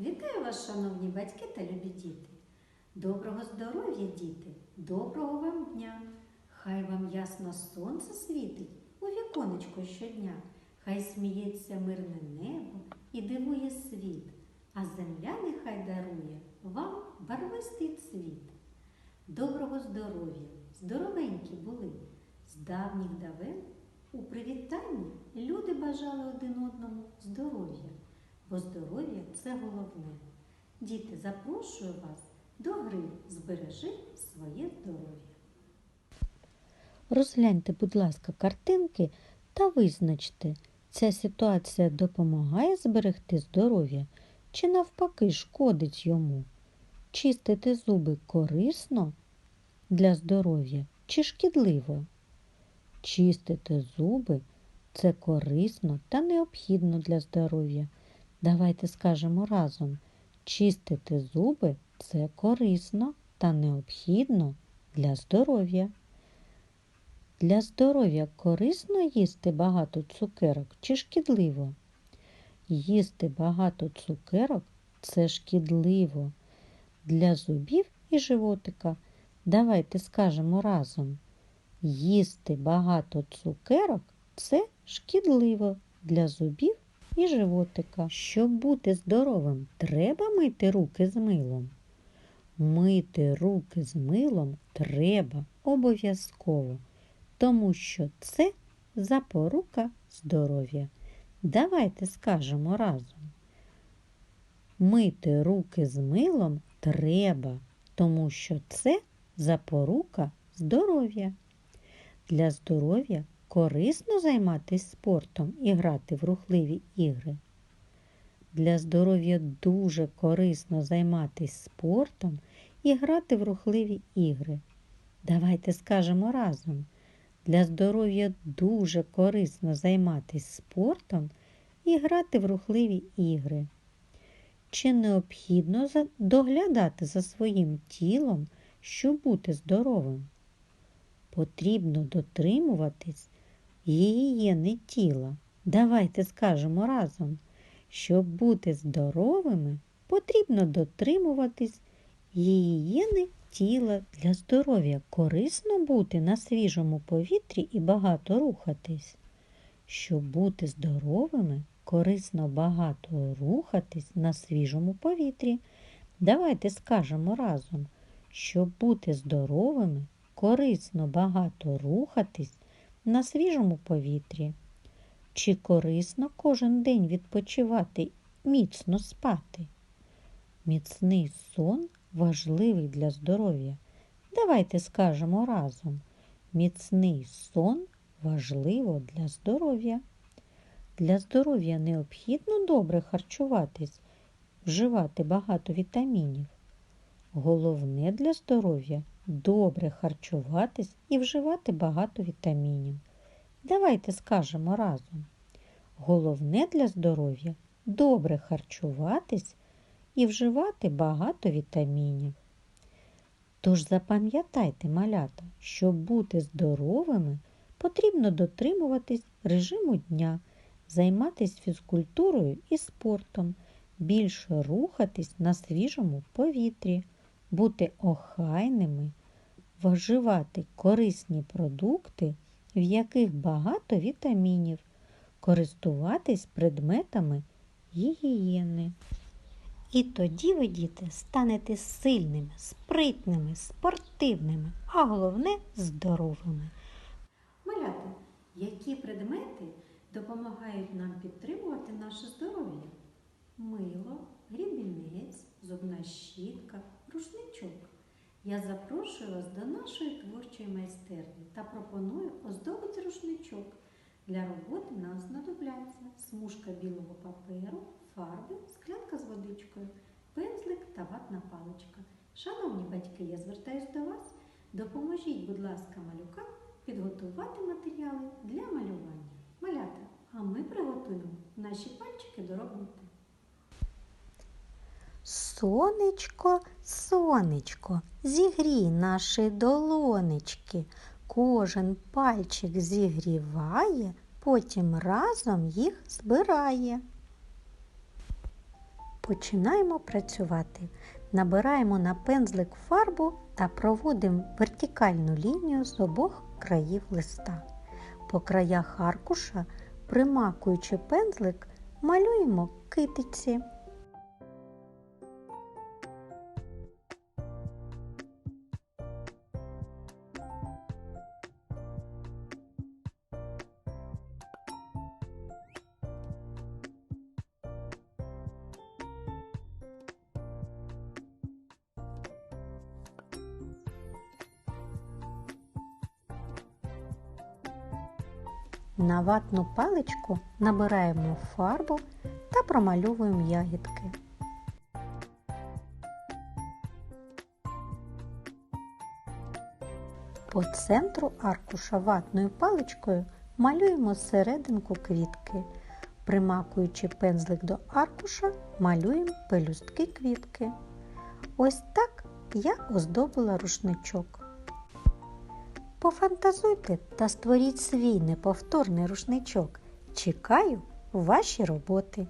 Вітаю вас, шановні батьки та любі діти. Доброго здоров'я, діти, доброго вам дня. Хай вам ясно сонце світить у віконечко щодня. Хай сміється мирне небо і дивує світ, а земля нехай дарує вам барвистий цвіт. Доброго здоров'я, здоровенькі були. З давніх давен у привітанні люди бажали один одному здоров'я, бо здоров'я це головне. Діти, запрошую вас до гри Збережи своє здоров'я. Розгляньте, будь ласка, картинки та визначте, ця ситуація допомагає зберегти здоров'я чи навпаки шкодить йому. Чистити зуби корисно для здоров'я чи шкідливо? Чистити зуби це корисно та необхідно для здоров'я. Давайте скажемо разом: чистити зуби це корисно та необхідно для здоров'я. Для здоров'я корисно їсти багато цукерок чи шкідливо? Їсти багато цукерок це шкідливо. Для зубів і животика давайте скажемо разом. Їсти багато цукерок це шкідливо для зубів і животика. Щоб бути здоровим, треба мити руки з милом. Мити руки з милом треба обов'язково, тому що це запорука здоров'я. Давайте скажемо разом. Мити руки з милом треба, тому що це запорука здоров'я. Для здоров'я корисно займатися спортом і грати в рухливі ігри. Для здоров'я дуже корисно займатися спортом і грати в рухливі ігри. Давайте скажемо разом. Для здоров'я дуже корисно займатися спортом і грати в рухливі ігри. Чи необхідно доглядати за своїм тілом, щоб бути здоровим? Потрібно дотримуватись гігієни тіла. Давайте скажемо разом. Щоб бути здоровими, потрібно дотримуватись гігієни тіла для здоров'я. Корисно бути на свіжому повітрі і багато рухатись. Щоб бути здоровими, корисно багато рухатись на свіжому повітрі. Давайте скажемо разом. Щоб бути здоровими, корисно багато рухатись на свіжому повітрі. Чи корисно кожен день відпочивати, міцно спати? Міцний сон важливий для здоров'я. Давайте скажемо разом. Міцний сон важливо для здоров'я. Для здоров'я необхідно добре харчуватись, вживати багато вітамінів. Головне для здоров'я добре харчуватись і вживати багато вітамінів. Давайте скажемо разом. Головне для здоров'я добре харчуватись і вживати багато вітамінів. Тож запам'ятайте, малята, щоб бути здоровими, потрібно дотримуватись режиму дня, займатися фізкультурою і спортом, більше рухатись на свіжому повітрі, бути охайними, вживати корисні продукти, в яких багато вітамінів, користуватись предметами гігієни. І тоді ви, діти, станете сильними, спритними, спортивними, а головне здоровими. Малята, які предмети допомагають нам підтримувати наше здоров'я? Мило, грібінець, зубна щітка. Я запрошую вас до нашої творчої майстерні та пропоную оздобити рушничок. Для роботи нам знадобляться смужка білого паперу, фарби, склянка з водичкою, пензлик та ватна паличка. Шановні батьки, я звертаюся до вас. Допоможіть, будь ласка, малюкам підготувати матеріали для малювання. Малята, а ми приготуємо наші пальчики до роботи. Сонечко, сонечко, зігрій наші долонечки. Кожен пальчик зігріває, потім разом їх збирає. Починаємо працювати. Набираємо на пензлик фарбу та проводимо вертикальну лінію з обох країв листа. По краях аркуша, примакуючи пензлик, малюємо китиці. На ватну паличку набираємо фарбу та промальовуємо ягідки. По центру аркуша ватною паличкою малюємо серединку квітки. Примакуючи пензлик до аркуша, малюємо пелюстки квітки. Ось так я оздобила рушничок. Пофантазуйте та створіть свій неповторний рушничок. Чекаю ваші роботи.